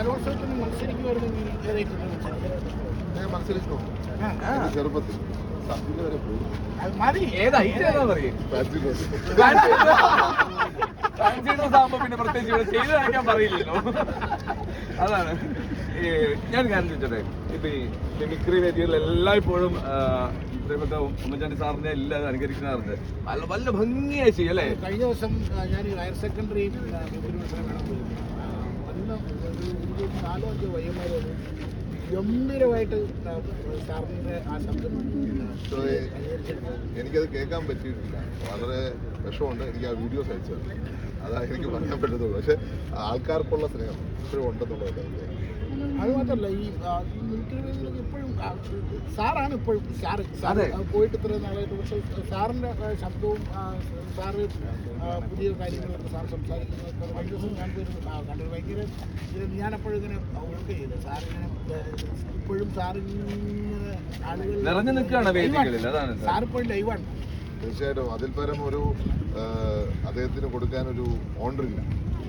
കലോത്സവത്തിന് ഞാൻ ചെറുപ്പത്തിൽ വരെ പോയി. മതി. ഏത്? ആകുമ്പോ പിന്നെ പ്രത്യേകിച്ച് ഇവിടെ ചെയ്ത് നടക്കാൻ പറയില്ലല്ലോ. അതാണ്. ഞാൻ കാര്യം ചോദിച്ചോട്ടെ? ഇപ്പൊ ഈ മിമിക്രി വേദികളിൽ എല്ലായ്പ്പോഴും ഇതേപോലത്തെ ഉമ്മൻചാണ്ടി സാറിനെ എല്ലാം അനുകരിക്കാറുണ്ട് നല്ല നല്ല ഭംഗിയായി ചെയ്യും അല്ലേ? കഴിഞ്ഞ ദിവസം ഞാൻ ഹയർ സെക്കൻഡറി അന്ന് എനിക്ക് ഗംഭീരമായിട്ട് സാറിന്റെ ആ ശബ്ദം എനിക്കത് കേൾക്കാൻ പറ്റിയിട്ടില്ല. വളരെ വിഷമമുണ്ട്. എനിക്ക് ആ വീഡിയോസ് അയച്ചത് അതാണ് എനിക്ക് പറയാൻ പറ്റത്തുള്ളൂ പക്ഷെ ആൾക്കാർക്കുള്ള സ്നേഹം ഇപ്പോഴും ഉണ്ടെന്നുള്ളത് അത് മാത്രമല്ല ഈ മിലിറ്ററി വേദിയിലൊക്കെ ഇപ്പോഴും സാറാണ് ഇപ്പോഴും സാറ്. സാറ് പോയിട്ട് ഇത്രയും നാളായിട്ട് പക്ഷേ സാറിന്റെ ശബ്ദവും സാറ് പുതിയ കാര്യങ്ങളൊക്കെ സാർ സംസാരിക്കുന്നത് കഴിഞ്ഞ ദിവസം ഞാൻ കണ്ടത് ഭയങ്കര ഞാനപ്പോഴും ഇങ്ങനെ ഓർക്കുക ചെയ്തു. സാറിങ്ങനെ ഇപ്പോഴും സാറിങ്ങനെ ആളുകൾ നിറഞ്ഞു നിൽക്കുകയാണ് വേദികളിൽ. അതാണ് സാർ. സാറിപ്പോഴും ലൈവാണ്. തീർച്ചയായിട്ടും അതിൽ പരം ഒരു അദ്ദേഹത്തിന് കൊടുക്കാൻ ഒരു ഓണറില്ല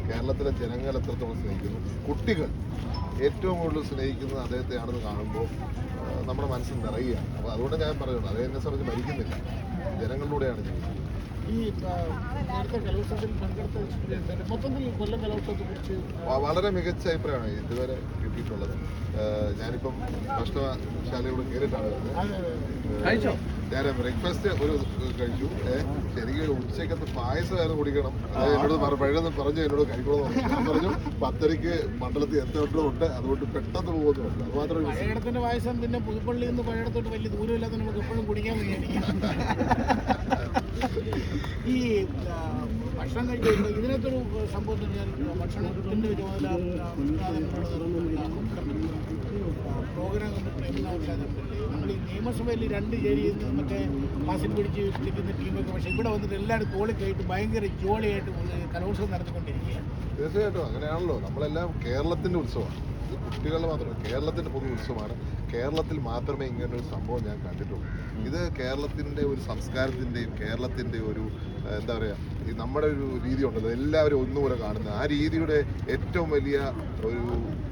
കേരളത്തിലെ ജനങ്ങൾ എത്രത്തോളം സ്നേഹിക്കുന്നു? കുട്ടികൾ ഏറ്റവും കൂടുതൽ സ്നേഹിക്കുന്നത് അദ്ദേഹത്തെയാണെന്ന് കാണുമ്പോൾ നമ്മുടെ മനസ്സിൽ നിറയുകയാണ്. അപ്പോൾ അതുകൊണ്ട് ഞാൻ പറയുന്നത് അദ്ദേഹം എന്നെ സംബന്ധിച്ച് മരിക്കുന്നില്ല. ജനങ്ങളിലൂടെയാണ് ജീവിക്കുന്നത്. ഈ ആ, നേരത്തെ കലോത്സവത്തിൽ പങ്കെടുത്ത experience ആണ്. മൊത്തത്തിൽ കൊല്ലം കലോത്സവത്തെ കുറിച്ച് വളരെ മികച്ച അഭിപ്രായമാണ് ഇതുവരെ കിട്ടിയിട്ടുള്ളത്. ഞാനിപ്പം ഭക്ഷണശാലയോട് കയറിയിട്ടാണ് വരുന്നത്. ഞാൻ ബ്രേക്ക്ഫാസ്റ്റ് ഒരു കഴിച്ചു ശരിക്കും പായസം പായസമായിരുന്നു കുടിക്കണം എന്നോട് പറ- പറഞ്ഞു എന്നോട് പറഞ്ഞു ഞാൻ പറഞ്ഞു പത്തരയ്ക്ക് മണ്ഡലത്തിൽ എത്തേണ്ടതുണ്ട് അതുകൊണ്ട് പെട്ടെന്ന് പോകുന്നുണ്ട് അത് മാത്രമേ. പഴയടത്തിന്റെ പായസം പിന്നെ പുതുപ്പള്ളി നിന്ന് പഴയടത്തോട്ട് വലിയ ദൂരമില്ലാതെ നമുക്ക് എപ്പോഴും കുടിക്കാൻ ഈ ഭക്ഷണം കഴിക്കുമ്പോൾ ഇതിനകത്തൊരു സംഭവത്തിന് ഞാൻ പറഞ്ഞാൽ ഭക്ഷണത്തിന്റെ ചുമതല പ്രോഗ്രാം കണ്ടിട്ട് നമ്മൾ ഈ നിയമസഭയിൽ രണ്ട് ചേരി നിന്ന് മറ്റേ പാസിൽ പിടിച്ച് നിൽക്കുന്ന ടീമൊക്കെ പക്ഷേ ഇവിടെ വന്നിട്ട് എല്ലാവരും കോളിക്കായിട്ട് ഭയങ്കര ജോളിയായിട്ട് കലോത്സവം നടത്തിക്കൊണ്ടിരിക്കുകയാണ്. തീർച്ചയായിട്ടും അങ്ങനെയാണല്ലോ. നമ്മളെല്ലാം കേരളത്തിന്റെ ഉത്സവമാണ്. ഇത് കുട്ടികളുടെ മാത്രമല്ല കേരളത്തിന്റെ പൊതു ഉത്സവമാണ്. കേരളത്തിൽ മാത്രമേ ഇങ്ങനെ ഒരു സംഭവം ഞാൻ കണ്ടിട്ടുള്ളൂ. ഇത് കേരളത്തിന്റെ ഒരു സംസ്കാരത്തിന്റെയും കേരളത്തിന്റെ ഒരു എന്താ പറയുക ഈ നമ്മുടെ ഒരു രീതി ഉണ്ടല്ലോ എല്ലാവരും ഒന്നുകൂടെ കാണുന്നത്. ആ രീതിയുടെ ഏറ്റവും വലിയ ഒരു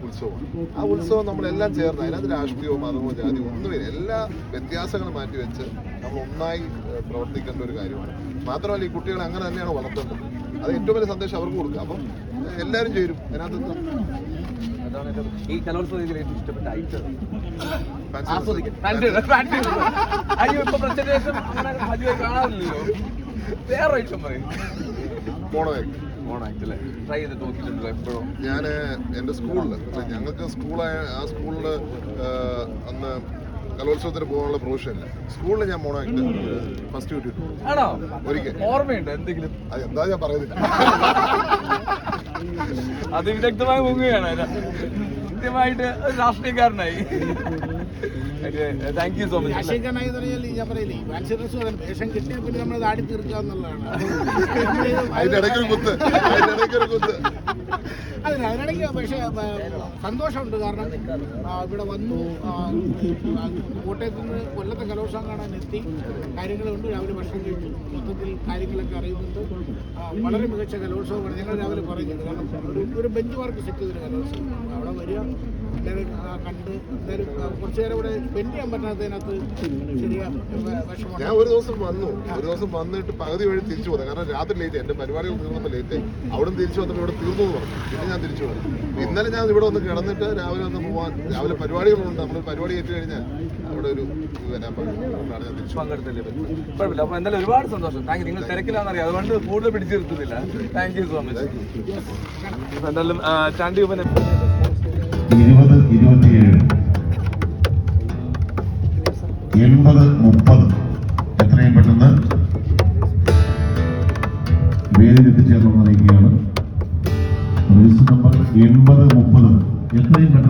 ഉത്സവമാണ്. ആ ഉത്സവം നമ്മളെല്ലാം ചേർന്ന് അതിനകത്ത് രാഷ്ട്രീയവും മതമോ ജാതിയോ ഒന്നുമില്ല എല്ലാ വ്യത്യാസങ്ങളും മാറ്റിവെച്ച് നമ്മൾ ഒന്നായി പ്രവർത്തിക്കേണ്ട ഒരു കാര്യമാണ്. മാത്രമല്ല ഈ കുട്ടികളെ അങ്ങനെ തന്നെയാണ് വളർത്തേണ്ടത്. അത് ഏറ്റവും വലിയ സന്ദേശം അവർക്ക് കൊടുക്കുക. അപ്പം എല്ലാവരും ചേരും. അതിനകത്ത് അതാണ് എന്റെ ഈ കലോത്സവ ഏറ്റവും ഇഷ്ടപ്പെട്ട ഐറ്റം അയ്യോ ഇപ്പൊ കാണാറില്ലല്ലോ വേറെ ഐറ്റം പറയും. എപ്പോഴും? ഞാൻ എന്റെ സ്കൂളിൽ ഞങ്ങൾക്ക് സ്കൂളായ ആ സ്കൂളിൽ അന്ന് കലോത്സവത്തിന് പോകാനുള്ള പ്രൊവിഷൻ ഇല്ല. സ്കൂളിൽ ഞാൻ മോണോയാക്ട് ഫസ്റ്റ് കിട്ടിയിട്ടുണ്ട് ഒരിക്കൽ. ഓർമ്മയുണ്ട് എന്തെങ്കിലും? അത് എന്താ ഞാൻ പറയുന്നില്ല. അത് വിദഗ്ധമായി മുങ്ങുകയാണ്. കൃത്യമായിട്ട് രാഷ്ട്രീയക്കാരനായി താങ്ക് യു സോ മച്ച് പറഞ്ഞാൽ ഞാൻ പറയില്ലേ കിട്ടിയാൽ പിന്നെ നമ്മൾ ആടി തീർക്കുക എന്നുള്ളതാണ്. അതിന് അതിനിടയ്ക്ക് പക്ഷേ സന്തോഷമുണ്ട് കാരണം ഇവിടെ വന്നു കോട്ടയത്ത് നിന്ന് കൊല്ലത്തെ കലോത്സവം കാണാൻ എത്തി. കാര്യങ്ങളുണ്ട്. രാവിലെ ഭക്ഷണം കഴിച്ചു. മൊത്തത്തിൽ കാര്യങ്ങളൊക്കെ അറിയുന്നുണ്ട്. വളരെ മികച്ച കലോത്സവമാണ്. ഞങ്ങൾ രാവിലെ പറയുന്നത് കാരണം ഒരു ഒരു ബെഞ്ച് മാർക്ക് സെറ്റ് ചെയ്തൊരു കലോത്സവം അവിടെ വരിക കണ്ട് എന്തായാലും നേരം ഇവിടെ സ്പെൻഡ് ചെയ്യാൻ പറ്റാത്തതിനകത്ത് ശരിയാ വിഷമം ഞാൻ ഒരു ദിവസം വന്നു. ഒരു ദിവസം വന്നിട്ട് പകുതി വഴി തിരിച്ചു പോകുന്നത് കാരണം രാത്രി ലേറ്റ് എന്റെ എന്റെ പരിപാടികൾ തീർന്നപ്പോൾ ലേറ്റ് ആയി. അവിടെ തിരിച്ചു വന്നപ്പോൾ ഇവിടെ തീർന്നു എന്ന് പറഞ്ഞു. പിന്നെ ഞാൻ തിരിച്ചു പോകും ഇന്നലെ ഞാൻ ഇവിടെ വന്ന് കിടന്നിട്ട് രാവിലെ വന്ന് പോവാൻ രാവിലെ പരിപാടികളുണ്ട്. നമ്മൾ പരിപാടി ഏറ്റു കഴിഞ്ഞാൽ അവിടെ ഒരു വരാൻ പങ്കെടുത്തല്ലേ? കുഴപ്പമില്ല. അപ്പൊ എന്തായാലും ഒരുപാട് സന്തോഷം. താങ്ക് നിങ്ങൾ തിരക്കിലാണെന്നറിയാം അതുകൊണ്ട് കൂടുതൽ പിടിച്ചു നിർത്തുന്നില്ല താങ്ക് യു സോ മച്ച് എന്തായാലും ചാണ്ടി ഉപനെ ഇരുപത് മുപ്പത് എത്രയും പെട്ടെന്ന് വേദിയിൽ എത്തിച്ചേർന്ന് അറിയിക്കുകയാണ് രജിസ്റ്റർ നമ്പർ എൺപത് മുപ്പത് എത്രയും പെട്ടെന്ന്